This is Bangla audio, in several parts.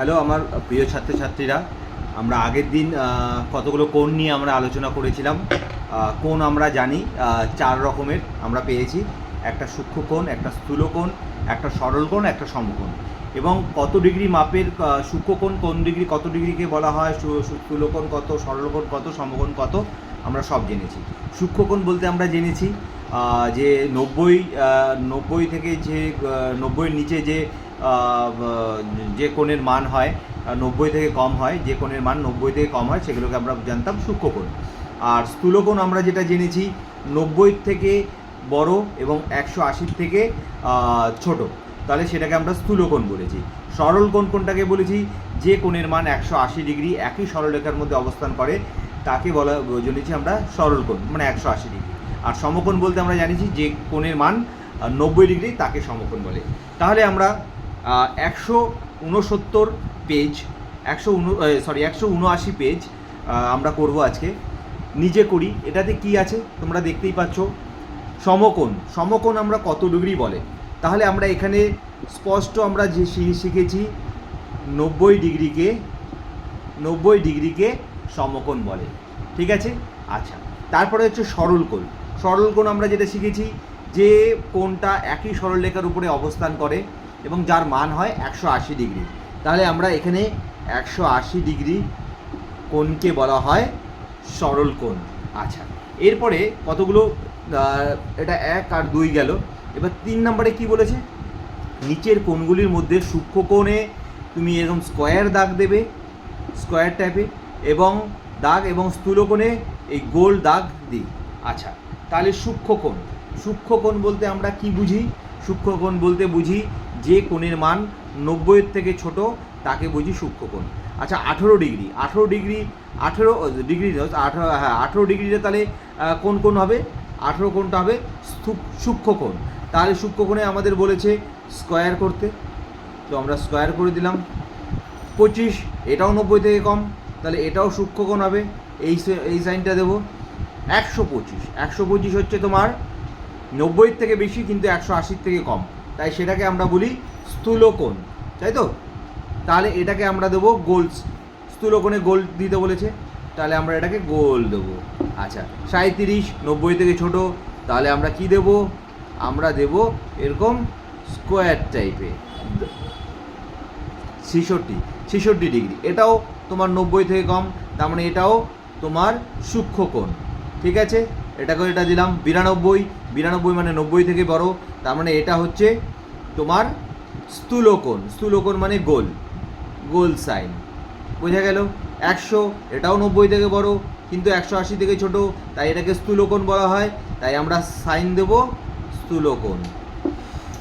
হ্যালো আমার প্রিয় ছাত্রছাত্রীরা, আমরা আগের দিন কতগুলো কোণ নিয়ে আমরা আলোচনা করেছিলাম কোণ আমরা জানি চার রকমের আমরা পেয়েছি, একটা সূক্ষ্ম কোণ একটা স্থূল কোণ একটা সরল কোণ একটা সমকোণ। এবং কত ডিগ্রি মাপের সূক্ষ্ম কোণ কোন ডিগ্রি, কত ডিগ্রিকে বলা হয় স্থূল কোণ কত সরল কোণ কত, সমকোণ কত, আমরা সব জেনেছি। সূক্ষ্ম কোণ বলতে আমরা জেনেছি যে নব্বই নব্বই থেকে যে নব্বইয়ের নিচে যে যে কোণের মান হয় নব্বই থেকে কম হয়, যে কোণের মান নব্বই থেকে কম হয়, সেগুলোকে আমরা জানতাম সূক্ষ্ম কোণ। আর স্থূলকোণ আমরা যেটা জেনেছি, নব্বই থেকে বড় এবং একশো আশির থেকে ছোট। তাহলে সেটাকে আমরা স্থূলকোণ বলেছি। সরল কোণ কোনটাকে বলেছি, যে কোণের মান একশো আশি ডিগ্রি, একই সরলরেখার মধ্যে অবস্থান করে, তাকে বলা, জেনেছি আমরা সরল কোণ মানে একশো আশি ডিগ্রি। আর সমকোণ বলতে আমরা জানিছি যে কোণের মান নব্বই ডিগ্রি, তাকে সমকোণ বলে। তাহলে আমরা একশো উনসত্তর পেজ, একশো উন সরি একশো উনআশি পেজ আমরা করব আজকে। নিজে করি। এটাতে কি আছে? তোমরা দেখতেই পাচ্ছ। সমকোণ। সমকোণ আমরা কত ডিগ্রি বলে? তাহলে আমরা এখানে স্পষ্ট আমরা যে শিখেছি, নব্বই ডিগ্রিকে নব্বই ডিগ্রিকে সমকোণ বলে। ঠিক আছে? আচ্ছা। তারপরে হচ্ছে সরল কোণ। সরল কোণ আমরা যেটা শিখেছি যে কোণটা একই সরলরেখার উপরে অবস্থান করে। এবং যার মান হয় একশো আশি ডিগ্রি। তাহলে আমরা এখানে একশো আশি ডিগ্রি কোণকে বলা হয় সরল কোণ। আচ্ছা এরপরে কতগুলো এটা এক আর দুই গেল। এবার তিন নম্বরে কি বলেছে? নিচের কোণগুলির মধ্যে সূক্ষ্ম কোণে তুমি এরকম স্কোয়ার দাগ দেবে, স্কোয়ার টাইপে এবং দাগ এবং স্থূল কোণে এই গোল দাগ দিই। আচ্ছা তাহলে সূক্ষ্ম কোণ। সূক্ষ্ম কোণ বলতে আমরা কি বুঝি? সূক্ষ্ম কোণ বলতে বুঝি যে কোণের মান নব্বইয়ের থেকে ছোট, তাকে বুঝি সূক্ষ্ম কোণ। আচ্ছা আঠেরো ডিগ্রি। আঠেরো ডিগ্রি আঠেরো ডিগ্রি আঠেরো হ্যাঁ আঠেরো ডিগ্রিতে তাহলে কোন কোণ হবে? আঠেরো কোণটা হবে সূক্ষ্ম কোণ। তাহলে সূক্ষ্ম কোণে আমাদের বলেছে স্কোয়ার করতে। তো আমরা স্কোয়ার করে দিলাম। পঁচিশ, এটাও নব্বই থেকে কম, তাহলে এটাও সূক্ষ্মকোণ হবে। এই এই সাইনটা দেবো। একশো পঁচিশ। একশো পঁচিশ হচ্ছে তোমার নব্বইয়ের থেকে বেশি, কিন্তু একশো আশির থেকে কম। তাই সেটাকে আমরা বলি স্থূলকোণ, তাই তো? তাহলে এটাকে আমরা দেবো গোল স্থূলকোণে গোল দিতে বলেছে, তাহলে আমরা এটাকে গোল দেবো। আচ্ছা সাঁত্রিশ নব্বই থেকে ছোট, তাহলে আমরা কি দেব? আমরা দেব এরকম স্কোয়ার টাইপে, ছেষট্টি ছেষট্টি ডিগ্রি। এটাও তোমার নব্বই থেকে কম, তার মানে এটাও তোমার সূক্ষ্মকোণ, ঠিক আছে? এটাকেও এটা দিলাম বিরানব্বই বিরানব্বই মানে নব্বই থেকে বড়, তার মানে এটা হচ্ছে তোমার স্থূলকোণ স্থূলকোণ মানে গোল গোল সাইন। বোঝা গেল? একশো, এটাও নব্বই থেকে বড়, কিন্তু একশো আশি থেকে ছোট, তাই এটাকে স্থূলকোণ বলা হয়, তাই আমরা সাইন দেবো স্থূলকোণ।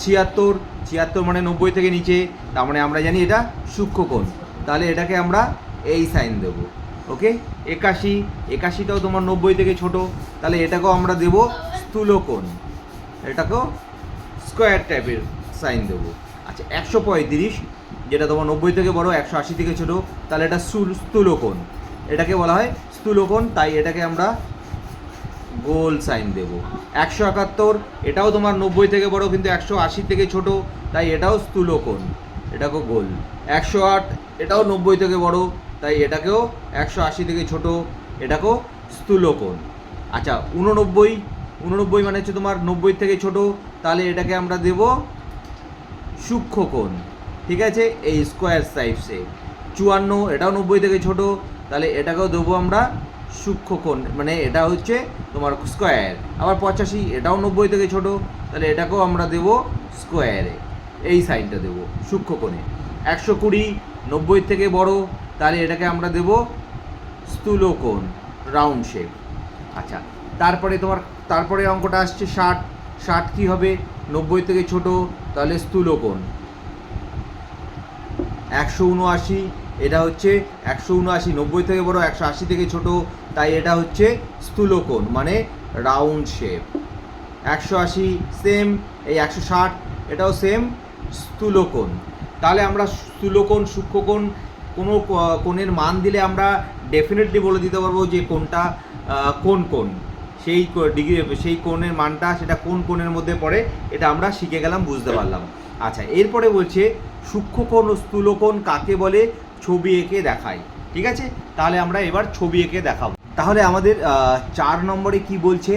ছিয়াত্তর ছিয়াত্তর মানে নব্বই থেকে নিচে, তার মানে আমরা জানি এটা সূক্ষ্মকোণ। তাহলে এটাকে আমরা এই সাইন দেব। ওকে একাশি, একাশিটাও তোমার নব্বই থেকে ছোট। তাহলে এটাকেও আমরা দেব স্থূলকোণ। এটাকেও স্কোয়ার টাইপের সাইন দেবো। আচ্ছা একশো পঁয়ত্রিশ, যেটা তোমার নব্বই থেকে বড়, একশো আশি থেকে ছোট, তাহলে এটা স্থূল- স্থূলকোণ। এটাকে বলা হয় স্থূলকোণ, তাই এটাকে আমরা গোল সাইন দেব। একশো একাত্তর, এটাও তোমার নব্বই থেকে বড়, কিন্তু একশো আশি থেকে ছোট, তাই এটাও স্থূলকোণ। এটাকেও গোল। একশো আট, এটাও নব্বই থেকে বড় তাই এটাকেও একশো আশি থেকে ছোট, এটাকেও স্থূলকোণ আচ্ছা উননব্বই উননব্বই মানে হচ্ছে তোমার নব্বই থেকে ছোট, তাহলে এটাকে আমরা দেব সূক্ষ্মকোণ ঠিক আছে? এই স্কোয়ার সাইজে চুয়ান্ন, এটাও নব্বই থেকে ছোট, তাহলে এটাকেও দেবো আমরা সূক্ষ্মকোণ মানে এটা হচ্ছে তোমার স্কোয়ার আবার পঁচাশি, এটাও নব্বই থেকে ছোট, তাহলে এটাকেও আমরা দেব স্কোয়ারে এই সাইনটা দেবো সূক্ষ্মকোণে একশো কুড়ি, নব্বই থেকে বড় তাহলে এটাকে আমরা দেব স্থূলকোণ রাউন্ড শেপ আচ্ছা তারপরে তোমার, তারপরে অঙ্কটা আসছে ষাট ষাট কী হবে? নব্বই থেকে ছোট, তাহলে স্থূলকোণ। একশো উনআশি, এটা হচ্ছে একশো উনআশি, নব্বই থেকে বড়, একশো আশি থেকে ছোট, তাই এটা হচ্ছে স্থূলকোণ মানে রাউন্ড শেপ একশো আশি সেম এই একশো ষাট, এটাও সেম স্থূলকোণ। তাহলে আমরা স্থূলকোণ, সূক্ষ্মকোণ কোনো কোণের মান দিলে আমরা ডেফিনেটলি বলে দিতে পারব যে কোনটা কোন কোন সেই ডিগ্রি সেই কোণের মানটা সেটা কোন কোণের মধ্যে পড়ে, এটা আমরা শিখে গেলাম, বুঝতে পারলাম। আচ্ছা এরপরে বলছে, সূক্ষ্ম সূক্ষ্মকোণ ও স্থূলকোণ কাকে বলে? ছবি এঁকে দেখায়। ঠিক আছে? তাহলে আমরা এবার ছবি এঁকে দেখাবো। তাহলে আমাদের চার নম্বরে কি বলছে?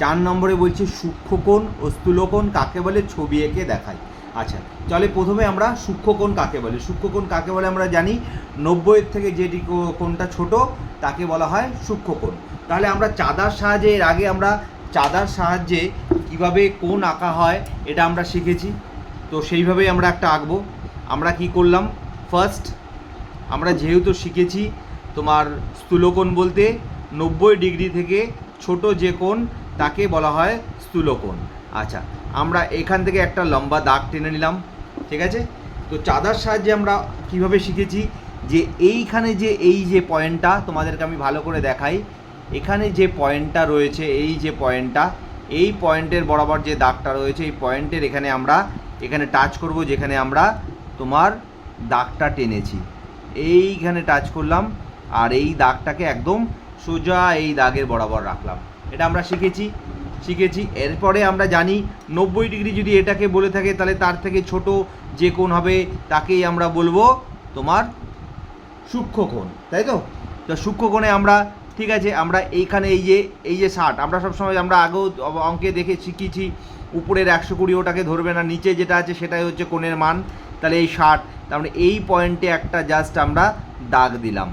চার নম্বরে বলছে সূক্ষ্মকোণ ও স্থূলকোণ কাকে বলে? ছবি এঁকে দেখাই আচ্ছা চলে প্রথমে আমরা সূক্ষ্মকোণ কাকে বলে? সূক্ষ্মকোণ কাকে বলে আমরা জানি? নব্বইয়ের থেকে যেটি কোণটা ছোট, তাকে বলা হয় সূক্ষ্মকোণ তাহলে আমরা চাঁদার সাহায্যে, এর আগে আমরা চাঁদার সাহায্যে কীভাবে কোণ আঁকা হয়, এটা আমরা শিখেছি। তো সেইভাবেই আমরা একটা আঁকবো। আমরা কি করলাম? ফার্স্ট আমরা যেহেতু শিখেছি তোমার স্থূলকোণ বলতে, নব্বই ডিগ্রি থেকে ছোট যে কোণ, তাকে বলা হয় স্থূলকোণ। আচ্ছা আমরা এখান থেকে একটা লম্বা দাগ টেনে নিলাম, ঠিক আছে? তো চাঁদার সাহায্যে আমরা কীভাবে শিখেছি যে এইখানে যে এই যে পয়েন্টটা, তোমাদেরকে আমি ভালো করে দেখাই, এখানে যে পয়েন্টটা রয়েছে, এই যে পয়েন্টটা, এই পয়েন্টের বরাবর যে দাগটা রয়েছে, এই পয়েন্টের এখানে আমরা এখানে টাচ করব, যেখানে আমরা তোমার দাগটা টেনেছি। এইখানে টাচ করলাম, আর এই দাগটাকে একদম সোজা এই দাগের বরাবর রাখলাম। এটা আমরা শিখেছি। শিখেছি। এরপরে আমরা জানি নব্বই ডিগ্রি যদি এটাকে বলে থাকে, তাহলে তার থেকে ছোট যে কোণ হবে, তাকেই আমরা বলব তোমার সূক্ষ্মকোণ তাই তো? তো সূক্ষ্মকোণে আমরা, ঠিক আছে, আমরা এইখানে এই যে এই যে ষাট, আমরা সবসময় আমরা আগেও অঙ্কে দেখে শিখেছি, উপরের একশো কুড়ি ওটাকে ধরবে না, নিচে যেটা আছে সেটাই হচ্ছে কোণের মান, তাহলে এই ষাট, তার মানে এই পয়েন্টে একটা জাস্ট আমরা দাগ দিলাম।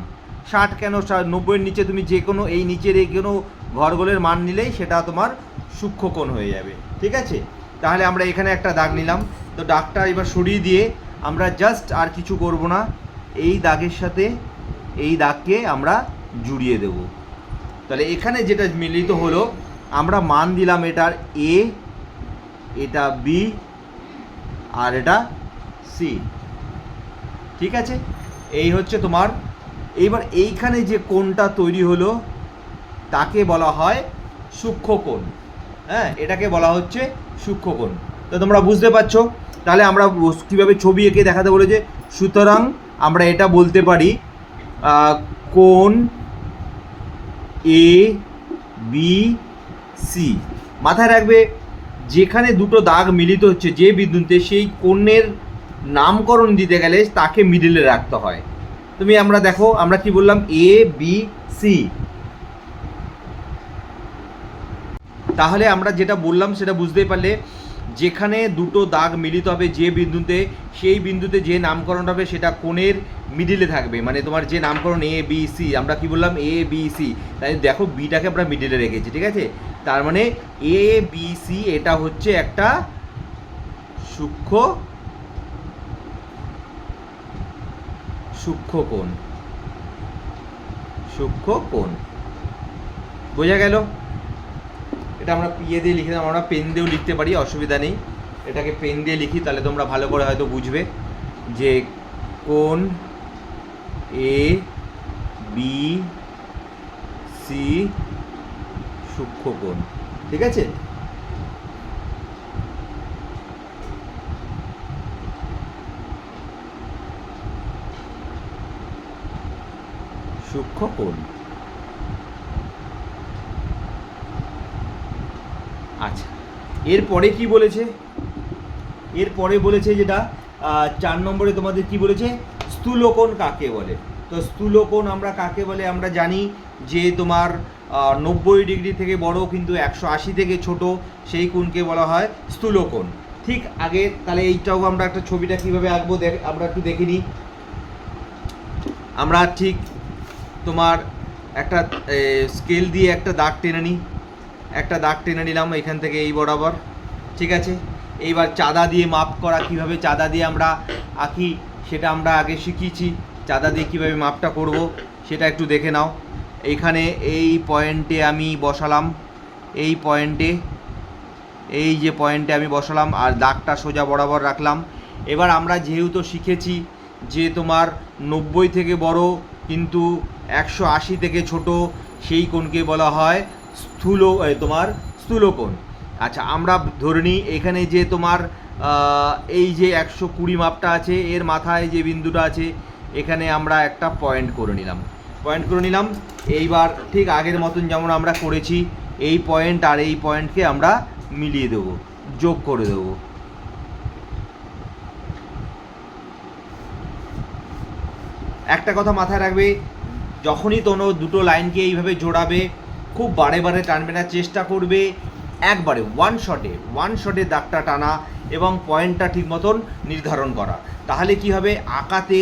ষাট কেন নব্বইয়ের নিচে তুমি যে কোনো এই নিচের এই কোনো ঘরগুলোর মান নিলেই সেটা তোমার সূক্ষ্মকোণ হয়ে যাবে, ঠিক আছে? তাহলে আমরা এখানে একটা দাগ নিলাম। তো দাগটা এবার সরিয়ে দিয়ে আমরা জাস্ট আর কিছু করব না। এই দাগের সাথে এই দাগকে আমরা জুড়িয়ে দেব। তাহলে এখানে যেটা মিলিত হলো, আমরা মান দিলাম এটার এ এটা বি আর এটা সি ঠিক আছে? এই হচ্ছে তোমার। এইবার এইখানে যে কোণটা তৈরি হলো, তাকে বলা হয় সূক্ষ্মকোণ। হ্যাঁ এটাকে বলা হচ্ছে সূক্ষ্মকোণ। তো তোমরা বুঝতে পারছ? তাহলে আমরা কীভাবে ছবি এঁকে দেখাতে বলেছে? সুতরাং আমরা এটা বলতে পারি কোন এ বি সি। মাথায় রাখবে, যেখানে দুটো দাগ মিলিত হচ্ছে, যে বিন্দুতে সেই কোণের নামকরণ দিতে গেলে তাকে মিডিলে রাখতে হয়। তুমি আমরা দেখো, আমরা কি বললাম? A, B, C. তাহলে আমরা যেটা বললাম সেটা বুঝতেই পারলে, যেখানে দুটো দাগ মিলিত হবে যে বিন্দুতে, সেই বিন্দুতে যে নামকরণ হবে সেটা কোণের মিডিলে থাকবে। মানে তোমার যে নামকরণ এ বি সি আমরা কি বললাম? এ বি সি তাই দেখো বিটাকে আমরা মিডিলে রেখেছি, ঠিক আছে? তার মানে এ বি সি এটা হচ্ছে একটা সূক্ষ্ম সূক্ষ্ম কোণ। সূক্ষ্ম কোণ। বোঝা গেল? এটা আমরা পিয়ে দিয়ে লিখে আমরা পেন দিয়েও লিখতে পারি, অসুবিধা নেই। এটাকে পেন দিয়ে লিখি, তাহলে তোমরা ভালো করে হয়তো বুঝবে যে কোন এ বি সি সূক্ষ্ম কোণ। ঠিক আছে? সূক্ষ্ম আচ্ছা। এরপরে কি বলেছে? এরপরে বলেছে যেটা চার নম্বরে তোমাদের কি বলেছে? স্থূলকোণ কাকে বলে? তো স্থূলকোণ আমরা কাকে বলে? আমরা জানি যে তোমার নব্বই ডিগ্রি থেকে বড় কিন্তু একশো আশি থেকে ছোট, সেই কোণকে বলা হয় স্থূলকোণ। ঠিক আগে, তাহলে এইটাও আমরা একটা ছবিটা কীভাবে আঁকবো দেখ, আমরা একটু দেখে নিই। আমরা ঠিক তোমার একটা স্কেল দিয়ে একটা দাগ টেনে নিই। একটা দাগ টেনে নিলাম এখান থেকে এই বরাবর, ঠিক আছে? এইবার চাঁদা দিয়ে মাপ করা, কীভাবে চাঁদা দিয়ে আমরা আঁকি, সেটা আমরা আগে শিখিয়েছি। চাঁদা দিয়ে কীভাবে মাপটা করব, সেটা একটু দেখে নাও। এইখানে এই পয়েন্টে আমি বসালাম, এই পয়েন্টে, এই যে পয়েন্টে আমি বসালাম আর দাগটা সোজা বরাবর রাখলাম। এবার আমরা যেহেতু শিখেছি যে তোমার নব্বই থেকে বড়, কিন্তু একশো আশি থেকে ছোট, সেই কোণকে বলা হয় স্থূল তোমার স্থূলকোণ। আচ্ছা আমরা ধরে নিই এখানে যে তোমার এই যে একশো কুড়ি মাপটা আছে, এর মাথায় যে বিন্দুটা আছে, এখানে আমরা একটা পয়েন্ট করে নিলাম। পয়েন্ট করে নিলাম। এইবার ঠিক আগের মতন যেমন আমরা করেছি, এই পয়েন্ট আর এই পয়েন্টকে আমরা মিলিয়ে দেবো, যোগ করে দেবো। একটা কথা মাথায় রাখবে, যখনই তোমরা দুটো লাইনকে এইভাবে জোড়াবে খুব বারে বারে টানবে না, চেষ্টা করবে একবারে ওয়ান শটে ওয়ান শটে দাগটা টানা এবং পয়েন্টটা ঠিক মতন নির্ধারণ করা। তাহলে কি হবে? আঁকাতে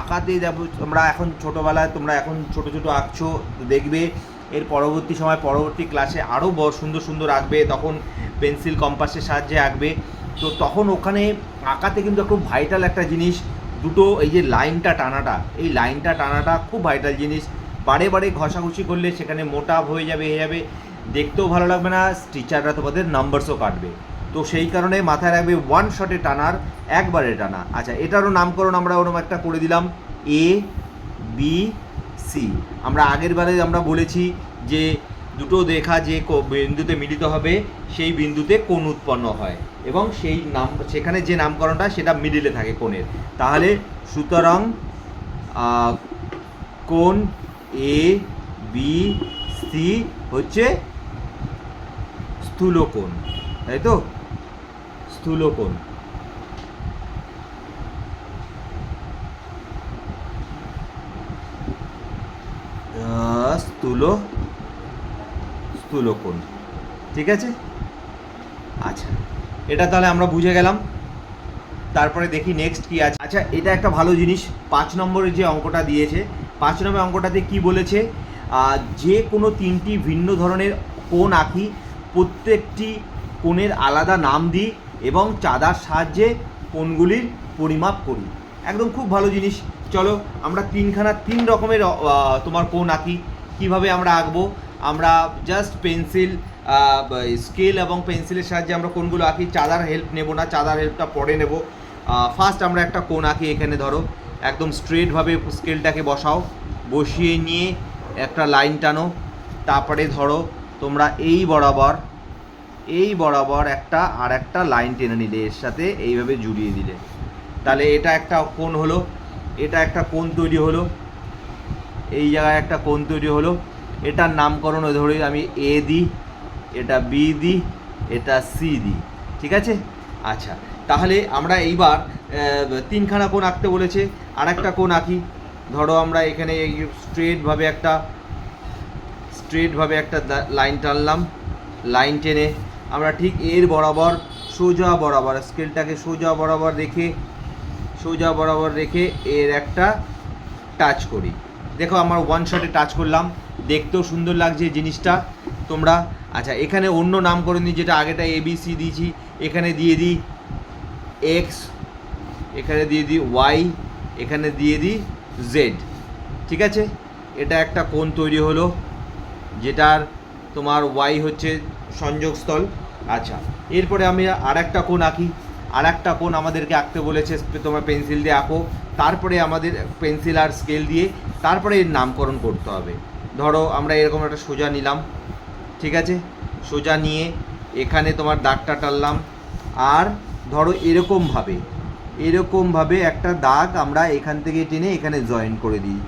আঁকাতে যাব, তোমরা এখন ছোটোবেলায় তোমরা এখন ছোট ছোট আঁকছো, দেখবে। এর পরবর্তী সময়, পরবর্তী ক্লাসে আরও সুন্দর সুন্দর আঁকবে, তখন পেন্সিল কম্পাসের সাহায্যে আঁকবে। তো তখন ওখানে আঁকাতে কিন্তু খুব ভাইটাল একটা জিনিস, দুটো এই যে লাইনটা টানাটা, এই লাইনটা টানাটা খুব ভাইটাল জিনিস। বারে বারে ঘষাঘষি করলে সেখানে মোটা হয়ে যাবে হয়ে যাবে। দেখতেও ভালো লাগবে না টিচাররা তোমাদের নাম্বারসও কাটবে। তো সেই কারণে মাথায় রাখবে ওয়ান শটে টানার, একবারে টানা। আচ্ছা এটারও নামকরণ আমরা ওরকম একটা করে দিলাম এ বি সি আমরা আগের বারে আমরা বলেছি যে দুটো দেখা যে বিন্দুতে মিলিত হবে, সেই বিন্দুতে কোণ উৎপন্ন হয়। এবং সেই নাম সেখানে যে নামকরণটা, সেটা মিডিলে থাকে কোণের। তাহলে সুতরাং কোণ এ বি সি হচ্ছে স্থূলকোণ, তাই তো? স্থূলকোণ। স্থূল, স্থূলকোণ, ঠিক আছে? আচ্ছা এটা তাহলে আমরা বুঝে গেলাম। তারপরে দেখি নেক্সট কি আছে। আচ্ছা এটা একটা ভালো জিনিস, পাঁচ নম্বরের যে অঙ্কটা দিয়েছে পাঁচ নম্বর অঙ্কটাতে কি বলেছে? যে কোনো তিনটি ভিন্ন ধরনের কোণ আঁকি, প্রত্যেকটি কোণের আলাদা নাম দিই এবং চাঁদার সাহায্যে কোণগুলির পরিমাপ করি। একদম খুব ভালো জিনিস। চলো, আমরা তিনখানা তিন রকমের তোমার কোণ আঁকি। কীভাবে আমরা আঁকবো? আমরা জাস্ট পেন্সিল স্কেল এবং পেন্সিলের সাহায্যে আমরা কোনগুলো আঁকি। চাঁদার হেল্প নেব না, চাঁদার হেল্পটা পরে নেব। ফার্স্ট আমরা একটা কোণ আঁকি এখানে ধরো। একদম স্ট্রেটভাবে স্কেলটাকে বসাও, বসিয়ে নিয়ে একটা লাইন টানো, তারপরে ধরো তোমরা এই বরাবর এই বরাবর একটা আর একটা লাইন টেনে নিলে এর সাথে এইভাবে জুড়িয়ে দিলে। তাহলে এটা একটা কোণ হলো, এটা একটা কোণ তৈরি হলো, এই জায়গায় একটা কোণ তৈরি হলো। এটার নামকরণ ধরে আমি এ দিই, এটা বি দিই, এটা সি দিই, ঠিক আছে? আচ্ছা তাহলে আমরা এইবার তিনখানা কোণ আঁকতে বলেছে। আর একটা কোণ আঁকি। ধরো আমরা এখানে এই স্ট্রেটভাবে একটা স্ট্রেটভাবে একটা লাইন টানলাম। লাইন টেনে আমরা ঠিক এর বরাবর সোজা বরাবর স্কেলটাকে সোজা বরাবর রেখে, সোজা বরাবর রেখে এর একটা টাচ করি। দেখো আমার ওয়ান শটে টাচ করলাম। দেখতেও সুন্দর লাগছে জিনিসটা। তোমরা আচ্ছা এখানে অন্য নামকরণ দিই যেটা আগেটা এবিসি দিয়েছি, এখানে দিয়ে দিই এক্স এখানে দিয়ে দিই ওয়াই এখানে দিয়ে দিই জেড ঠিক আছে? এটা একটা কোণ তৈরি হলো, যেটার তোমার ওয়াই হচ্ছে সংযোগস্থল। আচ্ছা এরপরে আমি আর একটা কোণ আঁকি। আর একটা কোণ আমাদেরকে আঁকতে বলেছে, তোমার পেন্সিল দিয়ে আঁকো। তারপরে আমাদের পেন্সিল আর স্কেল দিয়ে তারপরে এর নামকরণ করতে হবে। ধরো, আমরা এরকম একটা সোজা নিলাম, ঠিক আছে? সোজা নিয়ে এখানে তোমার দাগটা টানলাম। আর ধরো, এরকমভাবে এরকমভাবে একটা দাগ আমরা এখান থেকে টেনে এখানে জয়েন করে দিই।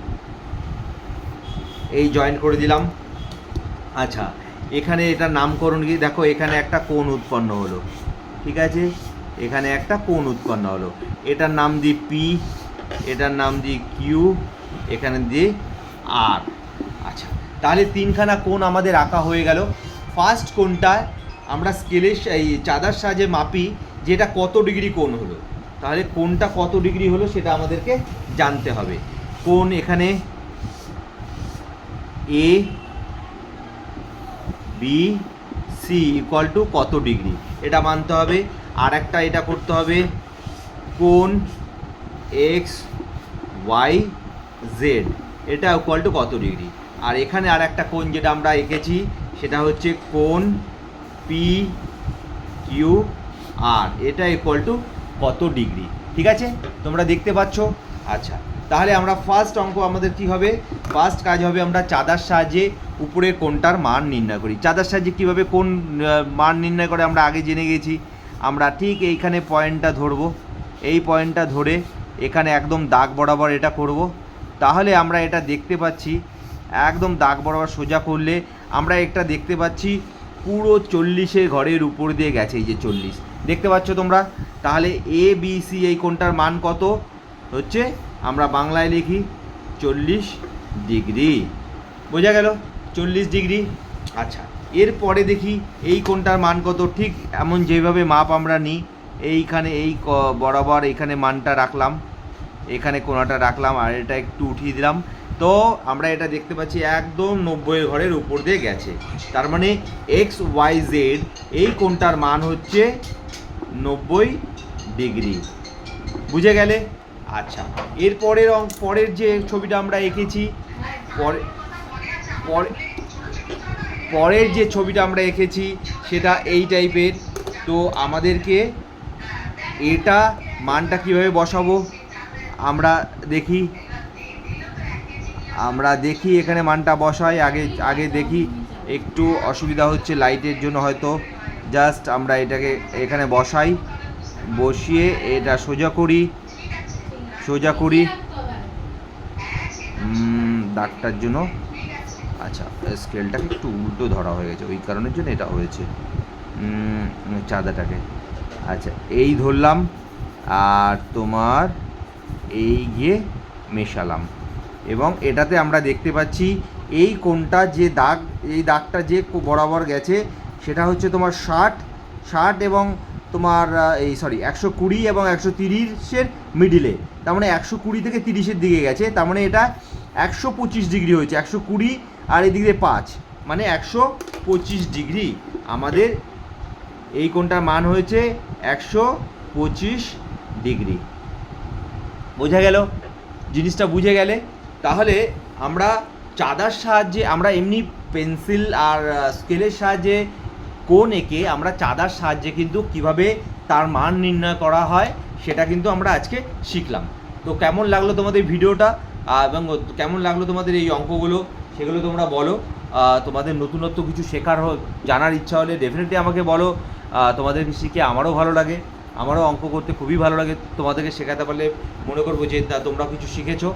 এই জয়েন করে দিলাম। আচ্ছা এখানে এটা নামকরণ গিয়ে দেখো, এখানে একটা কোণ উৎপন্ন হলো। ঠিক আছে? এখানে একটা কোণ উৎপন্ন হলো। এটার নাম দিই পি এটার নাম দিই কিউ এখানে দিই আর আচ্ছা তাহলে তিনখানা কোণ আমাদের আঁকা হয়ে গেল। ফার্স্ট কোণটা আমরা স্কেলের এই চাঁদার সাহায্যে মাপি যেটা কত ডিগ্রি কোণ হলো। তাহলে কোনটা কত ডিগ্রি হলো সেটা আমাদেরকে জানতে হবে। কোন এখানে A B C equal to কত ডিগ্রি? এটা মানতে হবে। আর একটা এটা করতে হবে। কোন এক্স ওয়াই জেড এটা ইকুয়াল টু কত ডিগ্রি? আর এখানে আর একটা কোণ যেটা আমরা এঁকেছি, সেটা হচ্ছে কোন পি কিউ আর এটা ইকুয়াল টু কত ডিগ্রি, ঠিক আছে? তোমরা দেখতে পাচ্ছ? আচ্ছা তাহলে আমরা ফার্স্ট অঙ্ক আমাদের কি হবে? ফার্স্ট কাজ হবে আমরা চাঁদার সাহায্যে উপরের কোনটার মান নির্ণয় করি। চাঁদার সাহায্যে কীভাবে কোন মান নির্ণয় করে আমরা আগে জেনে গেছি। আমরা ঠিক এইখানে পয়েন্টটা ধরবো। এই পয়েন্টটা ধরে এখানে একদম দাগ বরাবর এটা করব। তাহলে আমরা এটা দেখতে পাচ্ছি, একদম দাগ বরাবর সোজা করলে আমরা একটা দেখতে পাচ্ছি, পুরো চল্লিশের ঘরের উপর দিয়ে গেছে এই যে চল্লিশ। দেখতে পাচ্ছ তোমরা? তাহলে এ বি সি এই কোনটার মান কত? হচ্ছে আমরা বাংলায় লিখি চল্লিশ ডিগ্রি। বোঝা গেল? চল্লিশ ডিগ্রি। আচ্ছা এরপরে দেখি এই কোনটার মান কত? ঠিক এমন যেভাবে মাপ আমরা নিই, এইখানে এই বরাবর এখানে মানটা রাখলাম, এখানে কোনাটা রাখলাম, আর এটা একটু উঠিয়ে দিলাম। তো আমরা এটা দেখতে পাচ্ছি একদম নব্বইয়ের ঘরের উপর দিয়ে গেছে। তার মানে এক্স ওয়াই জেড এই কোনটার মান হচ্ছে নব্বই ডিগ্রি। বুঝে গেলে? আচ্ছা এরপরের পরের যে ছবিটা আমরা এঁকেছি পরে, পরের যে ছবিটা আমরা এঁকেছি সেটা এই টাইপের। তো আমাদেরকে এটা মানটা কীভাবে বসাবো? আমরা দেখি। আমরা দেখি এখানে মানটা বসাই, আগে আগে দেখি। একটু অসুবিধা হচ্ছে লাইটের জন্য হয়তো। জাস্ট আমরা এটাকে এখানে বসাই। বসিয়ে এটা সোজা করি। সোজা করি। দাগটার জন্য। আচ্ছা স্কেলটাকে একটু উল্টো ধরা হয়ে গেছে। ওই কারণের জন্য এটা হয়েছে। চাঁদাটাকে। আচ্ছা এই ধরলাম। আর তোমার এই গিয়ে মেশালাম। এবং এটাতে আমরা দেখতে পাচ্ছি এই কোনটা যে দাগ, এই দাগটা যে বরাবর গেছে, সেটা হচ্ছে তোমার ষাট ষাট এবং তোমার এই সরি একশো কুড়ি এবং একশো তিরিশের মিডিলে তার মানে একশো কুড়ি থেকে তিরিশের দিকে গেছে, তার মানে এটা একশো পঁচিশ ডিগ্রি হয়েছে, একশো কুড়ি আর এদিকে পাঁচ মানে একশো পঁচিশ ডিগ্রি। আমাদের এই কোনটার মান হয়েছে একশো পঁচিশ ডিগ্রি। বোঝা গেল? জিনিসটা বুঝে গেলে? তাহলে আমরা চাঁদার সাহায্যে, আমরা এমনি পেন্সিল আর স্কেলের সাহায্যে কোন এঁকে আমরা চাঁদার সাহায্যে কিন্তু কীভাবে তার মান নির্ণয় করা হয়, সেটা কিন্তু আমরা আজকে শিখলাম। তো কেমন লাগল তোমাদের ভিডিওটা? এবং কেমন লাগল তোমাদের এই অঙ্কগুলো? সেগুলো তোমরা বলো। তোমাদের নতুনত্ব কিছু শেখার জানার ইচ্ছা হলে ডেফিনেটলি আমাকে বলো। তোমাদের শিখে আমারও ভালো লাগে। আমারও অঙ্ক করতে খুবই ভালো লাগে। তোমাদেরকে শেখাতে পারলে মনে করব যে তা তোমরা কিছু শিখেছো।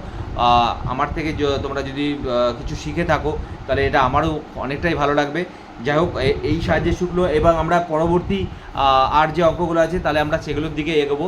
আমার থেকে তোমরা যদি কিছু শিখে থাকো, তাহলে এটা আমারও অনেকটাই ভালো লাগবে। যাই হোক এই সাহায্যে শুকলো। এবং আমরা পরবর্তী আর যে অঙ্কগুলো আছে, তাহলে আমরা সেগুলোর দিকে এগোবো।